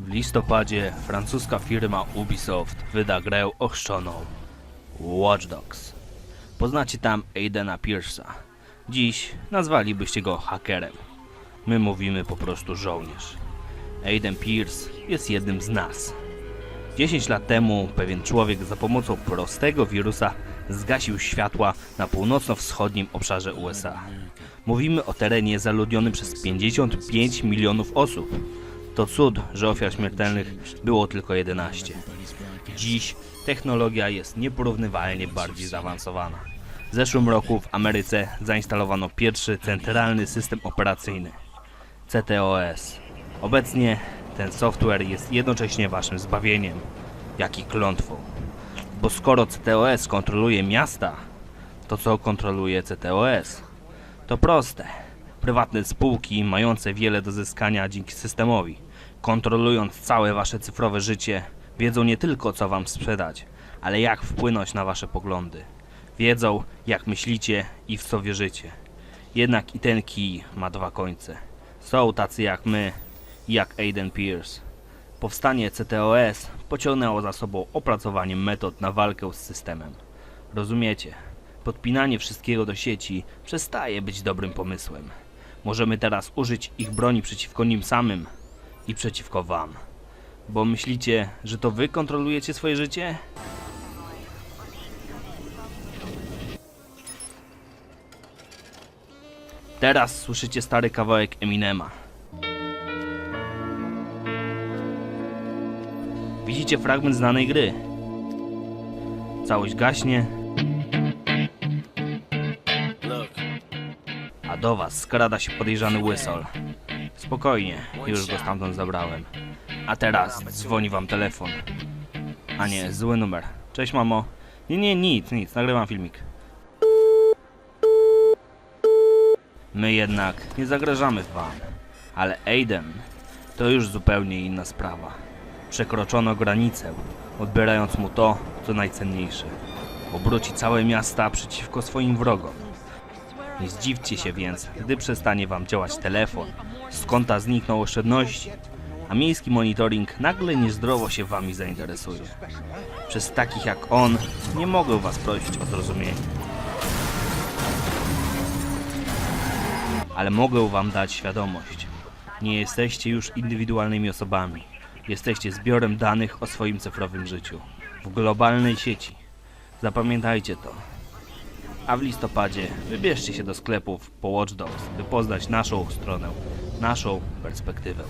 W listopadzie francuska firma Ubisoft wyda grę ochrzczoną Watch Dogs. Poznacie tam Aidena Pierce'a. Dziś nazwalibyście go hakerem. My mówimy po prostu żołnierz. Aiden Pierce jest jednym z nas. 10 lat temu pewien człowiek za pomocą prostego wirusa zgasił światła na północno-wschodnim obszarze USA. Mówimy o terenie zaludnionym przez 55 milionów osób. To cud, że ofiar śmiertelnych było tylko 11. Dziś technologia jest nieporównywalnie bardziej zaawansowana. W zeszłym roku w Ameryce zainstalowano pierwszy centralny system operacyjny CTOS. Obecnie ten software jest jednocześnie waszym zbawieniem, jak i klątwą. Bo skoro CTOS kontroluje miasta, to co kontroluje CTOS? To proste. Prywatne spółki mające wiele do zyskania dzięki systemowi, kontrolując całe wasze cyfrowe życie, wiedzą nie tylko co wam sprzedać, ale jak wpłynąć na wasze poglądy. Wiedzą jak myślicie i w co wierzycie. Jednak i ten kij ma dwa końce. Są tacy jak my jak Aiden Pierce. Powstanie CTOS pociągnęło za sobą opracowanie metod na walkę z systemem. Rozumiecie? Podpinanie wszystkiego do sieci przestaje być dobrym pomysłem. Możemy teraz użyć ich broni przeciwko nim samym i przeciwko wam. Bo myślicie, że to wy kontrolujecie swoje życie? Teraz słyszycie stary kawałek Eminema. Widzicie fragment znanej gry. Całość gaśnie, a do was skrada się podejrzany łysol. Spokojnie, już go stamtąd zabrałem. A teraz dzwoni wam telefon. A nie, zły numer. Cześć mamo. Nie, nie, nic, nic, nagrywam filmik. My jednak nie zagrażamy wam. Ale Aiden to już zupełnie inna sprawa. Przekroczono granicę, odbierając mu to, co najcenniejsze. Obróci całe miasta przeciwko swoim wrogom. Nie zdziwcie się więc, gdy przestanie wam działać telefon, z konta znikną oszczędności, a miejski monitoring nagle niezdrowo się wami zainteresuje. Przez takich jak on nie mogę was prosić o zrozumienie. ale mogę wam dać świadomość. Nie jesteście już indywidualnymi osobami. Jesteście zbiorem danych o swoim cyfrowym życiu. W globalnej sieci. Zapamiętajcie to. A w listopadzie wybierzcie się do sklepów po Watch Dogs, by poznać naszą stronę, naszą perspektywę.